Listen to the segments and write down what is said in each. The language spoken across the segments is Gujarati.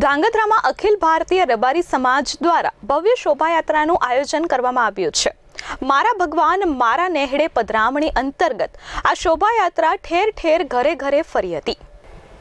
ધાંગધ્રામાં અખિલ ભારતીય રબારી સમાજ દ્વારા ભવ્ય શોભાયાત્રાનું આયોજન કરવામાં આવ્યું છે. મારા ભગવાન, મારા નેહડે પધરામણી અંતર્ગત આ શોભાયાત્રા ઠેર ઠેર ઘરે ઘરે ફરી હતી.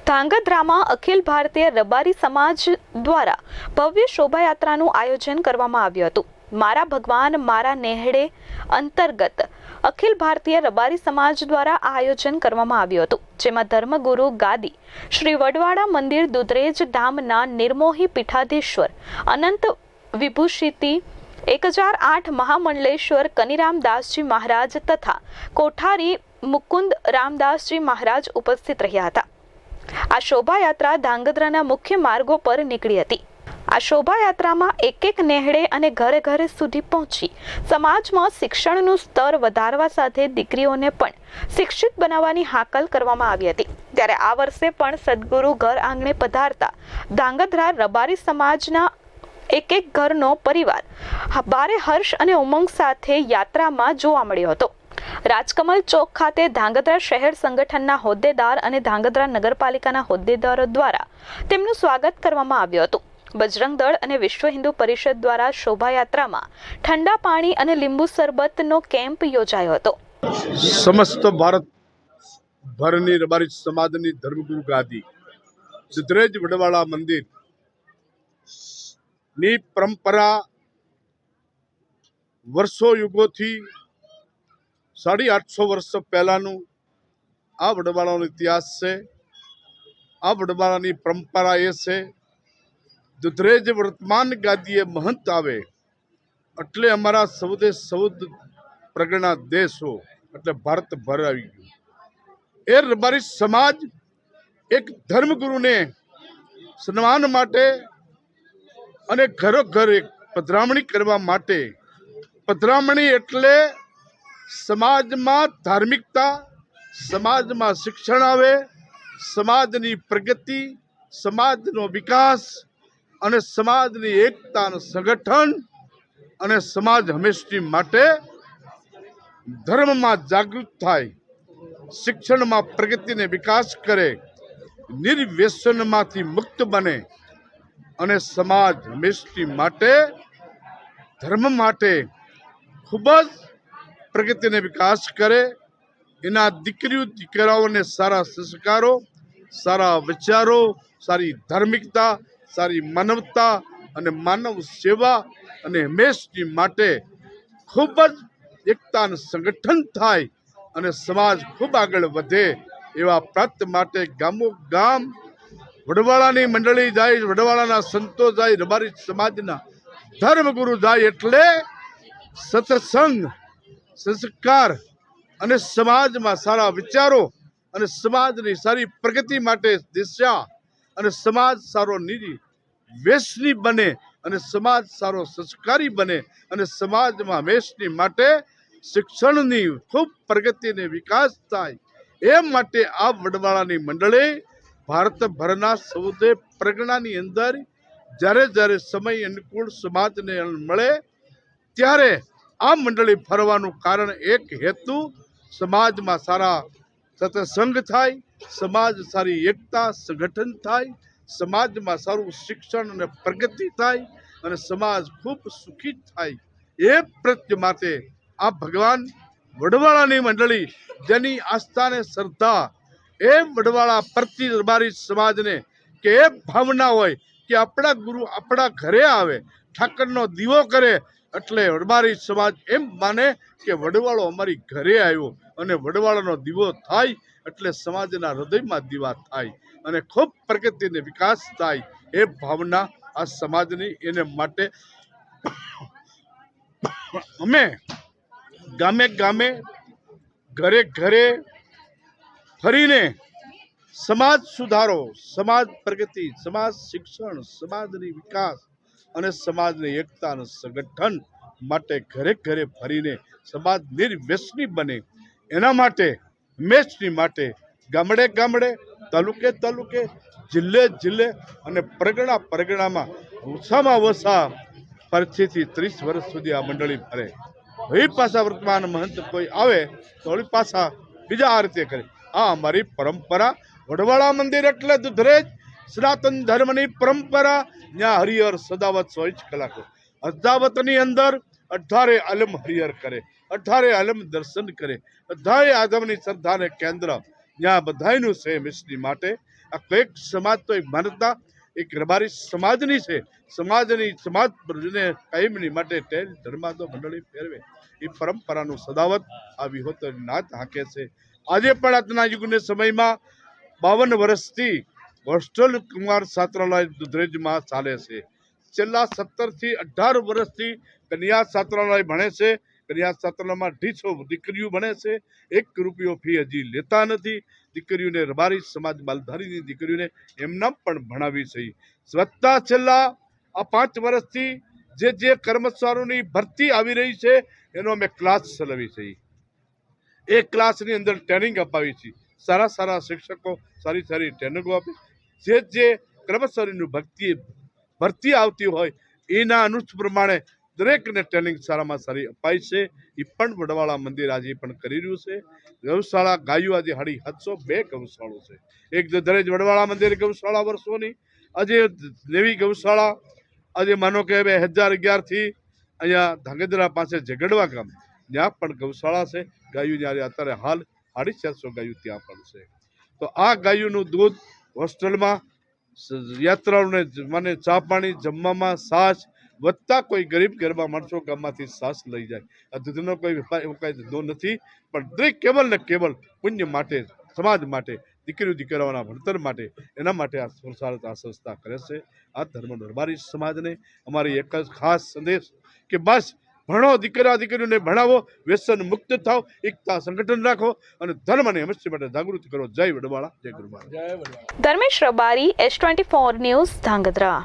ધાંગધ્રામાં અખિલ ભારતીય રબારી સમાજ દ્વારા ભવ્ય શોભાયાત્રાનું આયોજન કરવામાં આવ્યું હતું. મારા ભગવાન, મારા નેહડે અંતર્ગત અખિલ ભારતીય રબારી સમાજ દ્વારા આ આયોજન કરવામાં આવ્યું હતું, જેમાં ધર્મગુરુ ગાદી, શ્રી વડવાડા મંદિર દુધરેજ ધામના નિર્મોહી પીઠાધીશ્વર, અનંત વિભૂષિતી એક હજાર આઠ મહામંડલેશ્વર કનિરામદાસજી મહારાજ તથા કોઠારી મુકુંદ રામદાસજી મહારાજ ઉપસ્થિત રહ્યા હતા. આ શોભાયાત્રા ધાંગધ્રાના મુખ્ય માર્ગો પર નીકળી હતી. આ શોભાયાત્રામાં એક એક નેહડે અને ઘરે ઘરે સુધી પહોંચી. સમાજમાં શિક્ષણનું સ્તર વધારવા સાથે દીકરીઓને પણ શિક્ષિત બનાવવાની હાકલ કરવામાં આવી હતી. ત્યારે આ વર્ષે પણ સદગુરુ ઘર આંગણે પધારતા ધાંગધ્રા રબારી સમાજના એક એક ઘરનો પરિવાર ભારે હર્ષ અને ઉમંગ સાથે યાત્રામાં જોવા મળ્યો હતો. રાજકમલ ચોક ખાતે ધાંગધ્રા શહેર સંગઠનના હોદ્દેદાર અને ધાંગધ્રા નગરપાલિકાના હોદ્દેદારો દ્વારા તેમનું સ્વાગત કરવામાં આવ્યું હતું. બજરંગ દળ અને વિશ્વ હિન્દુ પરિષદ દ્વારા શોભાયાત્રામાં ઠંડા પાણી અને લીંબુ શરબતનો કેમ્પ યોજાયો હતો. સમસ્ત ભારત ભરની રબારી સમાજની ધર્મગુરુ ગાદી સિદ્ધરેજ વડવાળા મંદિરની પરંપરા વર્ષો યુગોથી સાડી આઠસો વર્ષ પહેલાનું આ વડવાળાનો ઇતિહાસ છે. આ વડવાળાની પરંપરા એ છે દુધરેજ વર્તમાન ગાદીએ મહંત આવે, એટલે અમારા સૌદે સૌદ પ્રગણા દેશો, એટલે ભારત ભર આવી ગયું. એ રબારી સમાજ એક ધર્મગુરુને સન્માન માટે અને ઘરો ઘર એક પધરામણી કરવા માટે, પધરામણી એટલે સમાજમાં ધાર્મિકતા, સમાજમાં શિક્ષણ આવે, સમાજની પ્રગતિ, સમાજનો વિકાસ અને સમાજની એકતાનું સંગઠન અને સમાજ હંમેશની માટે ધર્મમાં જાગૃત થાય, શિક્ષણમાં પ્રગતિને વિકાસ કરે, નિર્વ્યસનમાંથી મુક્ત બને અને સમાજ હંમેશની માટે ધર્મ માટે ખૂબ જ પ્રગતિને વિકાસ કરે. એના દીકરીઓ, દીકરાઓને સારા સંસ્કારો, સારા વિચારો, સારી ધાર્મિકતા સારી માનવતા અને માનવ સેવા અને હંમેશની માટે ખૂબ જ એકતાનું સંગઠન થાય અને સમાજ ખૂબ આગળ વધે એવા પ્રાપ્ત માટે ગામો ગામ વડવાળાની મંડળી જાય વડવાળાના સંતો જાય, રબારી સમાજના ધર્મગુરુ જાય એટલે સત્સંગ, સંસ્કાર અને સમાજમાં સારા વિચારો અને સમાજની સારી પ્રગતિ માટે દિશા અને સમાજ સારો નિધિ વેશની બને અને સમાજ સારો સંસ્કારી બને અને સમાજમાં હંમેશની માટે શિક્ષણની ખૂબ પ્રગતિને વિકાસ થાય. એ માટે આ વડવાળાની મંડળી ભારતભરના સૌદે પ્રગણાની અંદર જ્યારે જ્યારે સમય અનુકૂળ સમાજને મળે ત્યારે આ મંડળી ફરવાનું કારણ એક હેતુ સમાજમાં સારા સત્સંગ થાય, સમાજ સારી એકતા, સંગઠન થાય, સમાજમાં સારું શિક્ષણ અને પ્રગતિ થાય અને સમાજ ખૂબ સુખી થાય. એ પ્રત્યે માટે આ ભગવાન વડવાળાની મંડળી જેની આસ્થાને શ્રદ્ધા, એ વડવાળા પ્રતિ દરબારી સમાજને કે એ ભાવના હોય કે આપણા ગુરુ આપણા ઘરે આવે, ઠાકરનો દીવો કરે એટલે વડવારી સમાજ એમ માને કે વડવાળો અમારી ઘરે આવ્યો અને વડવાળાનો દીવો થાય એટલે સમાજના હૃદયમાં દીવા થાય અને ખૂબ પ્રગતિને વિકાસ થાય એ ભાવના આ સમાજની એને માટે અમે ગામે ગામે ઘરે ઘરે ફરીને સમાજ સુધારો, સમાજ પ્રગતિ, સમાજ શિક્ષણ, સમાજની વિકાસ અને સમાજની એકતા અને સંગઠન માટે ઘરે ઘરે ફરીને સમાજ નિર્વ્યસની બને. એના માટે મેચની માટે ગામડે ગામડે, તાલુકે તાલુકે, જિલ્લે જિલ્લે અને પરગણા પરગણામાં ઓછામાં ઓછા પરથી ત્રીસ વર્ષ સુધી આ મંડળી ફરે. હવે પાછા વર્તમાન મહંત કોઈ આવે તો પાછા બીજા આ રીતે કરે. આ અમારી પરંપરા. વડવાળા મંદિર એટલે દુધરેજ. સનાતન ધર્મની પરંપરા. ત્યાં હરિહર સદાવત સો જ કલાકો. અદાવતની અંદર અઢારે આલમ હરિહર કરે, અઢારે આલમ દર્શન કરે અઢારે આદમની શ્રદ્ધાને કેન્દ્ર જ્યાં બધાયનું છે મિશ્રી માટે. આ કંઈક સમાજ તો એક માનતા એક રબારી સમાજની છે. સમાજની સમાજ પ્રજને કાયમની માટે ટેલ ધર્માદો મંડળી ફેરવે. એ પરંપરાનું સદાવત આ વિહોત નાત હાંકે છે. આજે પણ આજના યુગના સમયમાં બાવન વર્ષથી હોસ્ટેલ કુમાર છાત્રાલય દુધરેજમાં ચાલે છે. છેલ્લા સત્તરથી અઢાર વર્ષથી કન્યા છાત્રાલય ભણે છે. કન્યા છાત્રાલયમાં ઢીસો દીકરીઓ ભણે છે. એક રૂપિયો ફી હજી લેતા નથી. દીકરીઓને રબારી સમાજ માલધારીની દીકરીઓને એમના પણ ભણાવી છે. સ્વચ્છતા છેલ્લા આ પાંચ વર્ષથી જે જે કર્મચારીઓની ભરતી આવી રહી છે, એનો અમે ક્લાસ ચલાવી છે. એ ક્લાસની અંદર ટ્રેનિંગ અપાવી છે. સારા સારા શિક્ષકો, સારી સારી ટ્રેનિંગો આપી. જે જે કર્મચારીનું ભક્તિ ભરતી આવતી હોય, એના અનુજ પ્રમાણે દરેકને ટ્રેનિંગ સારામાં સારી અપાય છે. એ પણ વડવાળા મંદિર આજે પણ કરી રહ્યું છે. ગૌશાળા ગાયો આજે હાડી હદસો બે ગૌશાળો છે. એક દરેજ વડવાળા મંદિર ગૌશાળા વર્ષોની, આજે દેવી ગૌશાળા, આજે માનો કે બે હજાર અગિયારથી અહીંયા ધાંગધ્રા પાસે ઝઘડવા ગામ, ત્યાં પણ ગૌશાળા છે. ગાયું જ્યારે અત્યારે હાલ સાડી ચારસો ગાયું ત્યાં પણ છે. તો આ ગાયુંનું દૂધ હોસ્ટેલમાં યાત્રાળુને મને ચા પાણી જમવામાં સાસ વધતા કોઈ ગરીબ ગરબા માણસો ગામમાંથી સાસ લઈ જાય. આ દૂધનો કોઈ એવો કાંઈ ધંધો નથી, પણ દરેક કેવલ ને કેવલ પુણ્ય માટે, સમાજ માટે, દીકરીઓ દીકરાઓના ભણતર માટે, એના માટે આ સંસારત આ સંસ્થા કરે છે. આ ધર્મ દરબારી સમાજને અમારી એક જ ખાસ સંદેશ કે બસ ભણો, દીકરા, દીકરીઓને ભણાવો, વ્યસન મુક્ત થાવ, એકતા સંગઠન રાખો અને ધર્મને હંમેશા માટે જાગૃત કરો. જય વડવાળા, જય ગુરુ Dharmesh Rabari S twenty four news Dhrangadhra.